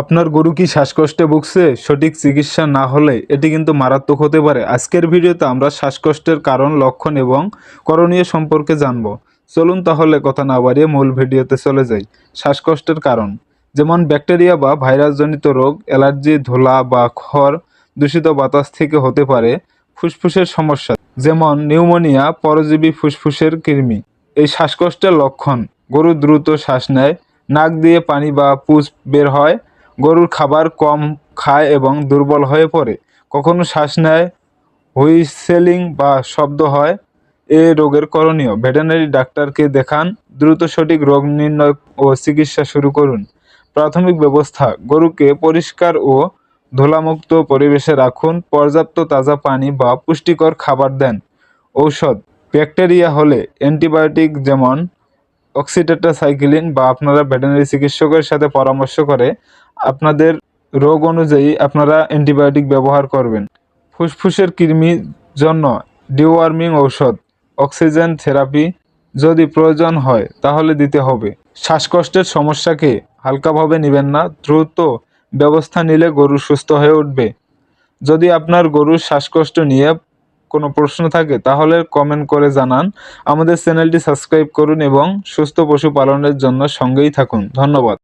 আপনার গরু কি শ্বাসকষ্টে ভুগছে? সঠিক চিকিৎসা না হলে এটি কিন্তু মারাত্মক হতে পারে। আজকের ভিডিওতে আমরা শ্বাসকষ্টের কারণ, লক্ষণ এবং করণীয় সম্পর্কে জানব। চলুন তাহলে কথা না বাড়িয়ে মূল ভিডিওতে চলে যাই। শ্বাসকষ্টের কারণ। যেমন ব্যাকটেরিয়া বা ভাইরাসজনিত রোগ, অ্যালার্জি, ধোলা বা খড় দূষিত বাতাস থেকে হতে পারে, ফুসফুসের সমস্যা। যেমন নিউমোনিয়া, পরজীবী ফুসফুসের কৃমি। এই শ্বাসকষ্টের লক্ষণ। গরু দ্রুত শ্বাস নেয়, নাক দিয়ে পানি বা পুজ বের হয় গরুর খাবার কম খায় এবং দুর্বল হয়ে পড়ে। কখনো শ্বাস নেয়, হুইসেলিং বা শব্দ হয়, এ রোগের করণীয়। ভেটেরিনারি ডাক্তারকে দেখান, দ্রুত সঠিক রোগ নির্ণয় ও চিকিৎসা শুরু করুন। প্রাথমিক ব্যবস্থা, গরুকে পরিষ্কার ও ধুলামুক্ত পরিবেশে রাখুন, পর্যাপ্ত তাজা পানি বা পুষ্টিকর খাবার দেন। ঔষধ, ব্যাকটেরিয়া হলে অ্যান্টিবায়োটিক যেমন অক্সিটেট্রাসাইক্লিন বা আপনারা ভেটেরিনারি চিকিৎসকের সাথে পরামর্শ করে আপনাদের রোগ অনুযায়ী আপনারা অ্যান্টিবায়োটিক ব্যবহার করবেন। ফুসফুসের কৃমির জন্য ডিওয়ার্মিং ঔষধ অক্সিজেন থেরাপি যদি প্রয়োজন হয় তাহলে দিতে হবে। শ্বাসকষ্টের সমস্যাকে হালকাভাবে নেবেন না, দ্রুত ব্যবস্থা নিলে গরু সুস্থ হয়ে উঠবে। যদি আপনার গরুর শ্বাসকষ্ট নিয়ে কোনো প্রশ্ন থাকে, তাহলে কমেন্ট করে জানান। আমাদের চ্যানেলটি সাবস্ক্রাইব করুন এবং সুস্থ পশুপালনের জন্য সঙ্গেই থাকুন। ধন্যবাদ।